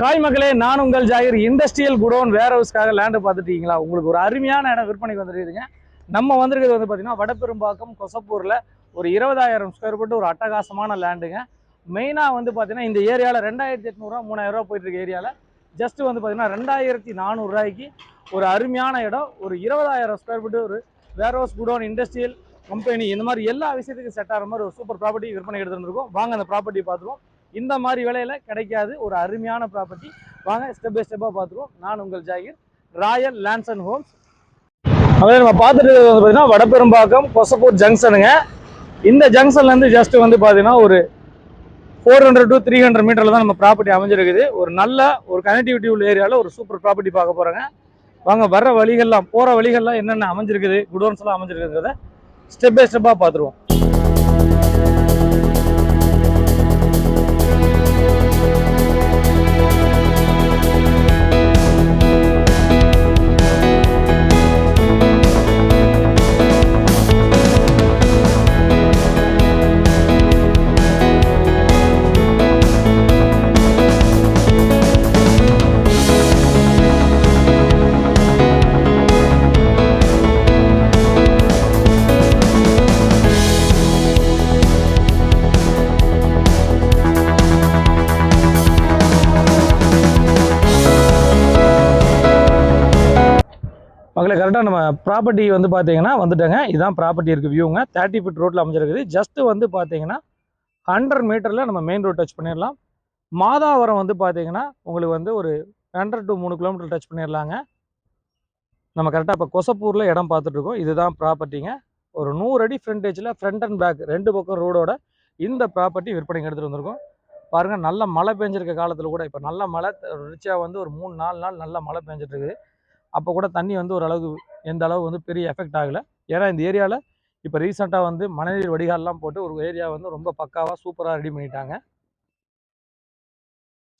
Hi மக்களே நான் உங்கள் ஜாகிர். இண்டஸ்ட்ரியல் குடோன் வேர் ஹவுஸ்க்காக லேண்டு பார்த்துட்டீங்களா உங்களுக்கு ஒரு அருமையான இடம் விற்பனைக்கு வந்துருக்குதுங்க. நம்ம வந்திருக்கிறது வந்து பார்த்தீங்கன்னா வடபெரும்பாக்கம் கொசப்பூரில் ஒரு இருபதாயிரம் ஸ்கொயர் ஃபீட் ஒரு அட்டகாசமான லேண்டுங்க மெயினாக வந்து பார்த்தீங்கன்னா இந்த ஏரியாவில் ரெண்டாயிரத்தி எட்நூறுவா மூணாயிரரூவா போயிட்டுருக்க ஏரியாவில் ஜஸ்ட் வந்து பார்த்தீங்கன்னா ரெண்டாயிரத்தி நானூறுரூவாய்க்கு ஒரு அருமையான இடம். ஒரு இருபதாயிரம் ஸ்கொயர் ஃபீட் ஒரு warehouse godown industrial company இந்த மாதிரி எல்லா விஷயத்துக்கும் செட் ஆகிற மாதிரி ஒரு சூப்பர் ப்ராப்பர்ட்டி விற்பனை எடுத்துருந்துருக்கோம் வாங்க அந்த ப்ராப்பர்ட்டி பார்த்துருவோம். இந்த மாதிரி விலையில கிடைக்காது. ஒரு அருமையான ப்ராப்பர்ட்டி வாங்க ஸ்டெப் பை ஸ்டெப்பாக பார்த்துருவோம். நான் உங்கள் Zakir. Royal Lands and Homes. அதாவது நம்ம பார்த்துட்டு வந்து பார்த்தீங்கன்னா வடபெரும்பாக்கம் கொசப்பூர் ஜங்ஷனுங்க. இந்த ஜங்ஷன்லேருந்து ஜஸ்ட் வந்து பார்த்தீங்கன்னா ஒரு four hundred to three hundred மீட்டரில் தான் நம்ம ப்ராப்பர்ட்டி அமைஞ்சிருக்குது. ஒரு நல்ல ஒரு கனெக்டிவிட்டி உள்ள ஏரியாவில் ஒரு சூப்பர் ப்ராப்பர்ட்டி பார்க்க போகிறாங்க வாங்க வர்ற வழிகள்லாம் போகிற வழிகள்லாம் என்னென்ன அமைஞ்சிருக்குது? குடோன்ஸ்லாம் அமைஞ்சிருக்குங்கிறத ஸ்டெப் பை ஸ்டெப்பாக பார்த்துருவோம். மக்களை கரெக்டாக நம்ம ப்ராப்பர்ட்டி வந்து பார்த்தீங்கன்னா வந்துட்டேங்க. இதான் ப்ராப்பர்ட்டி இருக்குது வியூங்க தேர்ட்டி ஃபிட் ரோட்டில் அமைஞ்சிருக்குது. ஜஸ்ட் வந்து பார்த்தீங்கன்னா ஹண்ட்ரட் மீட்டரில் நம்ம மெயின் ரோட் டச் பண்ணிடலாம். மாதாவரம் வந்து பார்த்தீங்கன்னா உங்களுக்கு வந்து ஒரு ஹண்ட்ரட் டு மூணு கிலோமீட்டர் டச் பண்ணிடலாங்க. நம்ம கரெக்டாக இப்போ கொசப்பூரில் இடம் பார்த்துட்ருக்கோம் இதுதான் ப்ராப்பர்ட்டிங்க ஒரு நூறு அடி ஃப்ரண்டேஜில் ஃப்ரண்ட் அண்ட் பேக் ரெண்டு பக்கம் ரோடோட இந்த ப்ராப்பர்ட்டி விற்பனைக்கு எடுத்துகிட்டு வந்திருக்கோம். பாருங்கள் நல்ல மழை பெஞ்சிருக்க காலத்தில் கூட இப்போ நல்ல மழை ரிச்சாக வந்து ஒரு மூணு நாலு நாள் நல்ல மழை பெஞ்சிட்ருக்குது அப்போ கூட தண்ணி வந்து ஓரளவுக்கு எந்த அளவு வந்து பெரிய எஃபெக்ட் ஆகலை. ஏன்னா இந்த ஏரியாவில் இப்போ ரீசெண்டாக வந்து மழைநீர் வடிகால்லாம் போட்டு ஒரு ஏரியா வந்து ரொம்ப பக்காவாக சூப்பராக ரெடி பண்ணிட்டாங்க.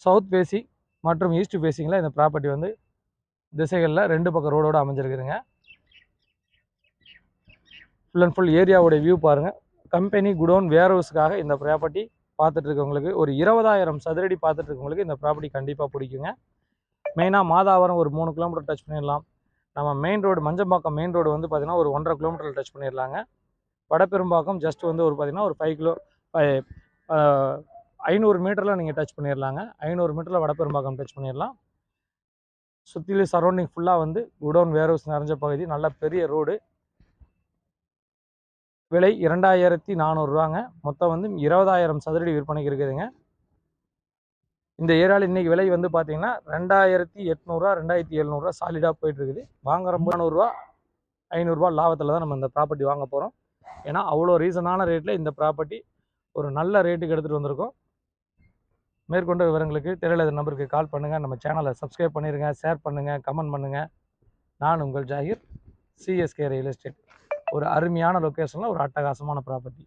சவுத் ஃபேசிங் மற்றும் ஈஸ்ட் பேசிங்கில் இந்த ப்ராப்பர்ட்டி வந்து திசைகளில் ரெண்டு பக்கம் ரோடோட அமைஞ்சிருக்குதுங்க. ஃபுல் அண்ட் ஃபுல் ஏரியாவோடைய வியூ பாருங்கள் கம்பெனி குடோன் வேர் ஹவுஸ்க்காக இந்த ப்ராப்பர்ட்டி பார்த்துட்டு இருக்கவங்களுக்கு ஒரு இருபதாயிரம் சதுரடி பார்த்துட்டு இருக்கவங்களுக்கு இந்த ப்ராப்பர்ட்டி கண்டிப்பாக பிடிக்குங்க. மெயினாக மாதாவரம் ஒரு மூணு கிலோமீட்டர் டச் பண்ணிடலாம். நம்ம main road Manjambakkam main road வந்து பார்த்திங்கன்னா ஒரு ஒன்றரை கிலோமீட்டரில் டச் பண்ணிடலாங்க. வடபெரும்பாக்கம் ஜஸ்ட் வந்து ஒரு பார்த்திங்கன்னா ஒரு ஃபைவ் கிலோ ஐநூறு மீட்டரில் நீங்கள் டச் பண்ணிடலாங்க. ஐநூறு மீட்டரில் வடபெரும்பாக்கம் டச் பண்ணிடலாம். சுற்றிலும் சரௌண்டிங் ஃபுல்லாக வந்து குடோன் வேர்ஹவுஸ் நிறைஞ்ச பகுதி. நல்ல பெரிய ரோடு விலை இரண்டாயிரத்தி நானூறுரூவாங்க மொத்தம் வந்து இருபதாயிரம் சதுரடி விற்பனைக்கு இருக்குதுங்க. இந்த ஏரியாவில் இன்றைக்கி விலை வந்து பார்த்தீங்கன்னா ரெண்டாயிரத்தி எட்நூறுரூவா ரெண்டாயிரத்தி எழுநூறுவா சாலிடாக போயிட்டு இருக்குது வாங்குற முந்நூறுரூவா ஐநூறுரூவா லாபத்தில் தான் நம்ம இந்த ப்ராப்பர்ட்டி வாங்க போகிறோம் ஏன்னா அவ்வளோ ரீசனான ரேட்டில் இந்த ப்ராப்பர்ட்டி ஒரு நல்ல ரேட்டுக்கு எடுத்துகிட்டு வந்திருக்கோம். மேற்கொண்ட விவரங்களுக்கு தெரியல நம்பருக்கு கால் பண்ணுங்கள் நம்ம சேனலை சப்ஸ்கிரைப் பண்ணிடுங்க ஷேர் பண்ணுங்கள் கமெண்ட் பண்ணுங்கள் நான் உங்கள் ஜாகிர் சிஎஸ்கே ரியல் எஸ்டேட் ஒரு அருமையான லொக்கேஷனில் ஒரு அட்டகாசமான ப்ராப்பர்ட்டி